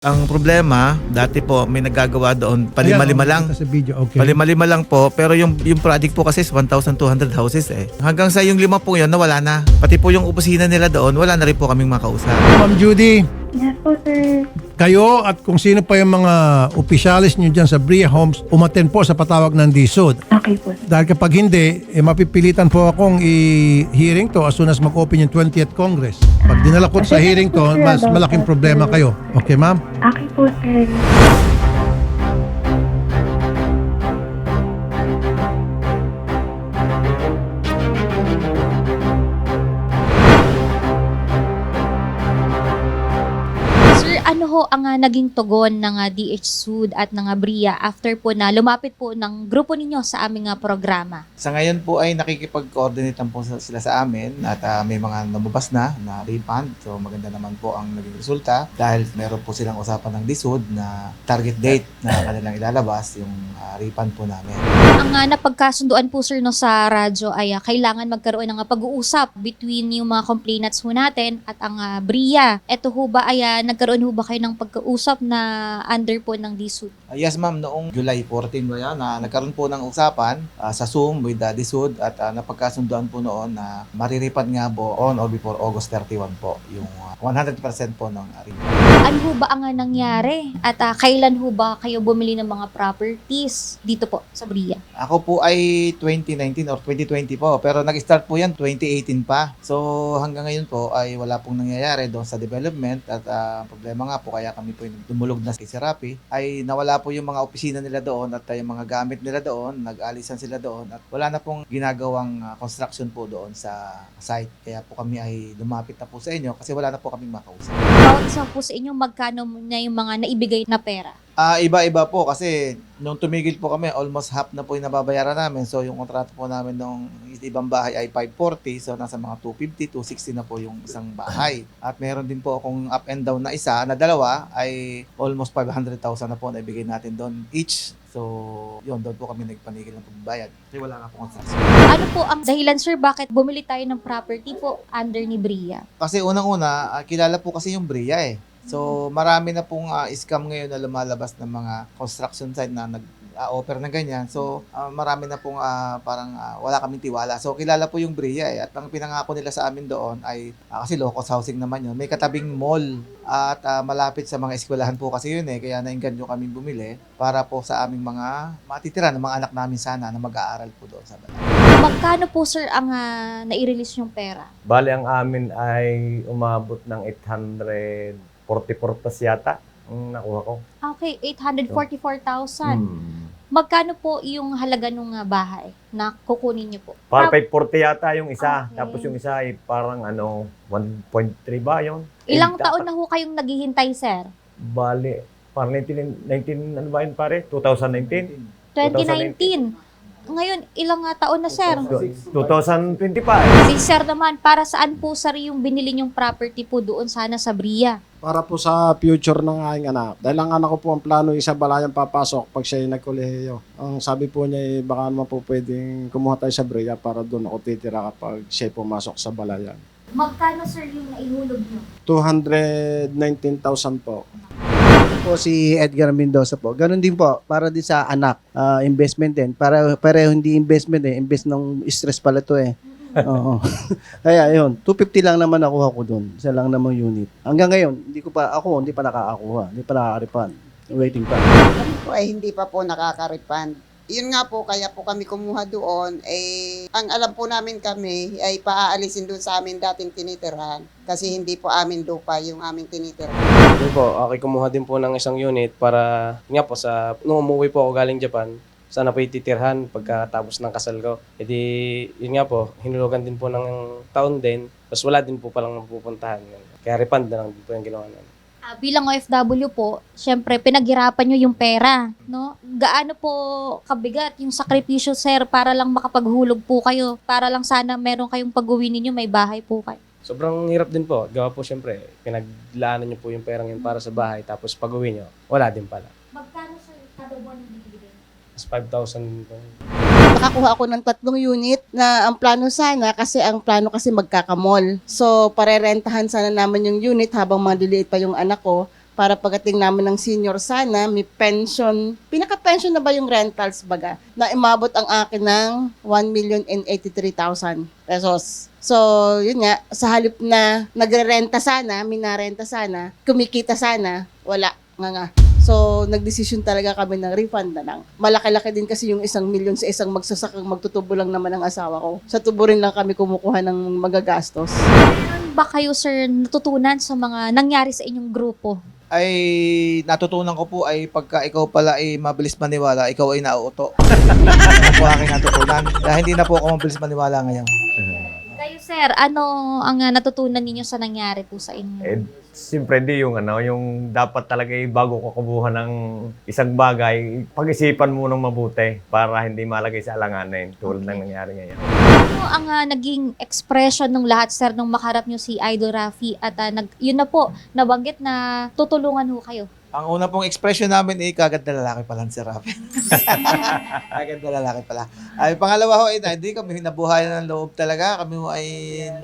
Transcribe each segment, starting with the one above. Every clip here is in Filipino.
Ang problema, dati po may nagagawa doon, palima-lima Ayan, lang. Sa video, okay. Palima-lima lang po, pero yung, yung project po kasi is 1,200 houses eh. Hanggang sa yung lima po yun, nawala na. Pati po yung opisina nila doon, wala na rin po kaming makausap. Ma'am Judy, Yes po, sir. kayo at kung sino pa yung mga opisyalis nyo dyan sa Bria Homes, umaten po sa patawag ng DSUD. Okay po, sir. Dahil kapag hindi, eh, mapipilitan po akong i-hearing to as soon as mag-open yung 20th Congress. Pag dinala ko sa hearing to, mas malaking problema kayo. Okay, ma'am? Okay po, sir. Ho ang ah, naging tugon ng ah, DH Sud at ng ah, BRIA after po na lumapit po ng grupo ninyo sa aming ah, programa? Sa ngayon po ay nakikipag-coordinate po sila sa amin at ah, may mga namubas na na refund. So maganda naman po ang naging resulta dahil meron po silang usapan ng DSUD na target date na kanilang ilalabas yung ah, refund po namin. Ang ah, napagkasunduan po sir no sa radyo ay ah, kailangan magkaroon ng ah, pag-uusap between yung mga complainants ho natin at ang ah, BRIA. Ito ho ba ay ah, nagkaroon ho ba kayo ng pagkausap na under po ng DSUD? Ah, yes ma'am, noong July 14 ba yan, na nagkaroon po ng usapan ah, sa Zoom with the DSUD at ah, napagkasunduan po noon na mariripad nga po on or before August 31 po yung ah, 100% po ng ah, refund. Ano ho ba ang nangyari? At ah, kailan ho ba kayo bumili ng mga properties dito po sa BRIA? Ako po ay 2019 or 2020 po, pero nag-start po yan 2018 pa. So hanggang ngayon po ay wala pong nangyayari doon sa development at ang problema nga po kaya kami po yung dumulog na kay Serapi ay nawala po yung mga opisina nila doon at ah, yung mga gamit nila doon, nag-alisan sila doon at wala na pong ginagawang ah, construction po doon sa site. Kaya po kami ay lumapit na po sa inyo kasi wala na po kaming makausap. Bawat isa po sa inyo, magkano na yung mga naibigay na pera? Ah, iba-iba po kasi nung tumigil po kami, almost half na po yung nababayaran namin. So yung kontrato po namin nung ibang bahay ay 540, so nasa mga 250, 260 na po yung isang bahay. At meron din po akong up and down na isa, na dalawa ay almost 500,000 na po na ibigay natin doon each. So, yun, doon po kami nagpanigil ng pagbayad. Kasi wala nga po construction. Ano po ang dahilan, sir, bakit bumili tayo ng property po under ni Bria? Kasi unang-una, ah, kilala po kasi yung Bria eh. So, marami na pong ah, scam ngayon na lumalabas ng mga construction site na nag ah, offer na ganyan. So, ah, marami na pong ah, parang ah, wala kaming tiwala. So, kilala po yung Bria eh. At ang pinangako nila sa amin doon ay, ah, kasi low-cost housing naman yun, may katabing mall at ah, malapit sa mga eskwelahan po kasi yun eh. Kaya nainganyo kami bumili para po sa aming mga matitira ng mga anak namin sana na mag-aaral po doon sa Balay. Magkano po, sir, ang ah, nai-release yung pera? Bali, ang amin ay umabot ng 844 plus yata ang nakuha ko. Okay, 844,000. Hmm. Magkano po yung halaga ng bahay na kukunin niyo po? Parang Prop- 540 yata yung isa. Okay. Tapos yung isa ay parang ano, 1.3 ba yun? Ilang Eh, taon na ho kayong naghihintay, sir? Bali, parang 19, 19 ano ba yun pare? 2019? 2019. Ngayon, ilang nga taon na, sir? 2025. Si sir naman, para saan po, sir, yung binili niyong property po doon sana sa Bria? para po sa future ng aking anak. Dahil ang anak ko po ang plano isa balayang papasok pag siya ay nagkolehiyo. Ang sabi po niya eh, baka naman po pwedeng kumuha tayo sa Brea para doon ako titira kapag siya ay pumasok sa balayan. Magkano, sir, yung naihulog niyo? 219,000 po. Po si Edgar Mendoza po. Ganon din po, para din sa anak, ah, investment din. Para pareho hindi investment eh, invest ng stress pala to eh. Oo. Kaya yun, 250 lang naman nakuha ko doon. Isa lang namang unit. Hanggang ngayon, hindi ko pa, ako hindi pa nakakakuha. Hindi pa nakaka-refund. Waiting pa. kami po ay hindi pa po nakaka-refund. Yun nga po, kaya po kami kumuha doon, eh, ang alam po namin kami ay paaalisin doon sa amin dating tinitirahan kasi hindi po amin lupa yung aming tinitirahan. Yun po, okay, kumuha din po ng isang unit para, nga po, sa, nung umuwi po ako galing Japan, sana po ititirhan pagkatapos ng kasal ko. E di, yun nga po, hinulugan din po ng taon din, tapos wala din po palang mapupuntahan. Kaya refund na lang din po yung ginawa namin. Ah, bilang OFW po, syempre pinaghirapan nyo yung pera, no? Gaano po kabigat yung sakripisyo, sir, para lang makapaghulog po kayo, para lang sana meron kayong pag-uwi ninyo, may bahay po kayo. Sobrang hirap din po. Gawa po siyempre, pinaglaanan niyo po yung perang yun para sa bahay, tapos pag-uwi niyo, wala din pala. Magkano, sir, kada buwan yung? Tapos 5,000 din po. Nakakuha ako ng tatlong unit na ang plano sana kasi ang plano kasi magkakamol. So, parerentahan sana naman yung unit habang maliliit pa yung anak ko para pagdating namin ng senior sana, may pension. Pinaka-pension na ba yung rentals baga? Na imabot ang akin ng 1,083,000 pesos. So, yun nga, sa halip na nagre-renta sana, minarenta sana, kumikita sana, wala nga nga. So, nagdesisyon talaga kami ng refund na lang. Malaki-laki din kasi yung isang milyon sa isang magsasakang magtutubo lang naman ang asawa ko. Sa tubo rin lang kami kumukuha ng magagastos. Ba kayo, sir, natutunan sa mga nangyari sa inyong grupo? Ay natutunan ko po ay pagka ikaw pala ay mabilis maniwala, ikaw ay nauuto. Ano po aking natutunan. Dahil hindi na po ako mabilis maniwala ngayon. Kayo, sir, ano ang ah, natutunan ninyo sa nangyari po sa inyo? Eh, siyempre di yung ano, yung dapat talaga eh, bago ka kumuha ng isang bagay, pag-isipan mo nang mabuti para hindi malagay sa alanganin tulad ng nangyari ngayon. Ano ang ah, naging expression ng lahat, sir, nung makarap nyo si Idol Rafi at ah, nag, yun na po, nabanggit na tutulungan ho kayo? Ang una pong expression namin ay kagad na lalaki pala si Rafi. kagad na lalaki pala. Ay pangalawa ho na, hindi kami nabuhayan ng loob talaga. Kami ho ay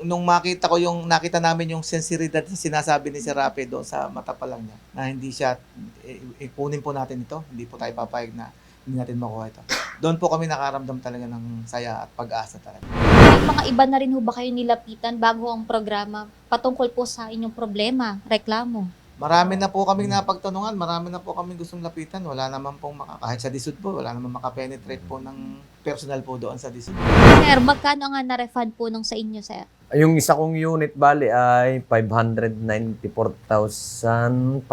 nung makita ko yung nakita namin yung sensibilidad na sinasabi ni si Rafi doon sa mata pa lang niya na hindi siya i- ipunin po natin ito. Hindi po tayo papayag na hindi natin makuha ito. Doon po kami nakaramdam talaga ng saya at pag-asa talaga. May mga iba na rin ho ba kayo nilapitan bago ang programa patungkol po sa inyong problema, reklamo? Marami na po kaming napagtanungan, marami na po kaming gustong lapitan. Wala naman pong maka, kahit sa disud po, wala naman makapenetrate po ng personal po doon sa disud. Sir, magkano nga na-refund po nung sa inyo, sir? Yung isa kong unit bali ay 594,515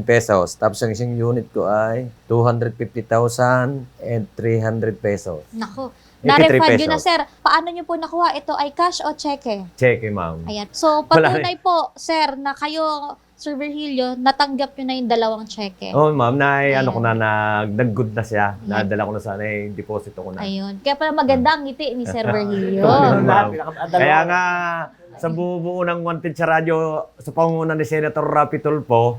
pesos. Tapos ang isang unit ko ay 250,000 and 300 pesos. Nako. 83 Na-refund yun na, sir. Paano nyo po nakuha? Ito ay cash o cheque? Check eh, ma'am. Ayan. So, patunay po, sir, na kayo, Sir Virgilio, natanggap nyo na yung dalawang cheque. Oh, ma'am, na Ayan. ano ko na, nag, nag-good na siya. Ayan. Nadala ko na sana eh, deposit ko na. Ayun. Kaya pala maganda ang ngiti ni Sir Virgilio. Ayun, ma'am. Kaya nga, sa bubuo ng Wanted sa radyo, sa pangunguna ni Senator Rapi Tulfo,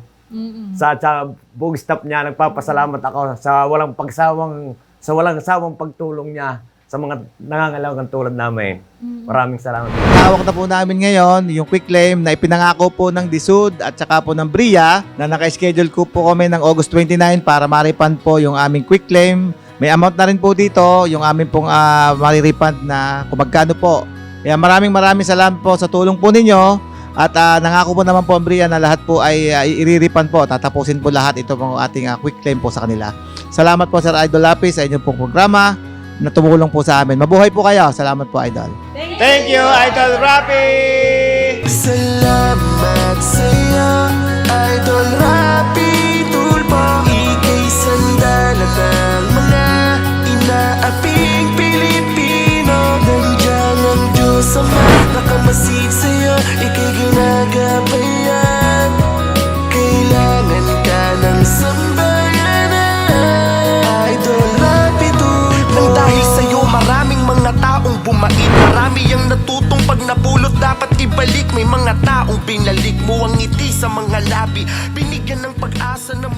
sa, sa buong staff niya, nagpapasalamat ako sa walang pagsawang, sa walang sawang pagtulong niya sa mga nangangailangan tulad namin. Mm-mm. Maraming salamat. Hawak na po namin ngayon yung quick claim na ipinangako po ng DSUD at saka po ng BRIA na naka-schedule ko po kami ng August 29 para ma-refund po yung aming quick claim. May amount na rin po dito, yung aming pong uh, ma-refund na kung magkano po. Kaya maraming maraming salamat po sa tulong po ninyo. At ah, nangako po naman po ang BRIA na lahat po ay uh, i-refund po. Tatapusin po lahat ito po ating ah, quick claim po sa kanila. Salamat po Sir Idol Lapis sa inyong pong programa na tumulong po sa amin. Mabuhay po kayo. Salamat po Idol. Thank you Idol Rappi! Salamat sa'yo, Idol Rapi Tulpo Ika'y sandalat dapat ibalik. May mga taong binalik mo ang ngiti sa mga labi. Binigyan ng pag-asa ng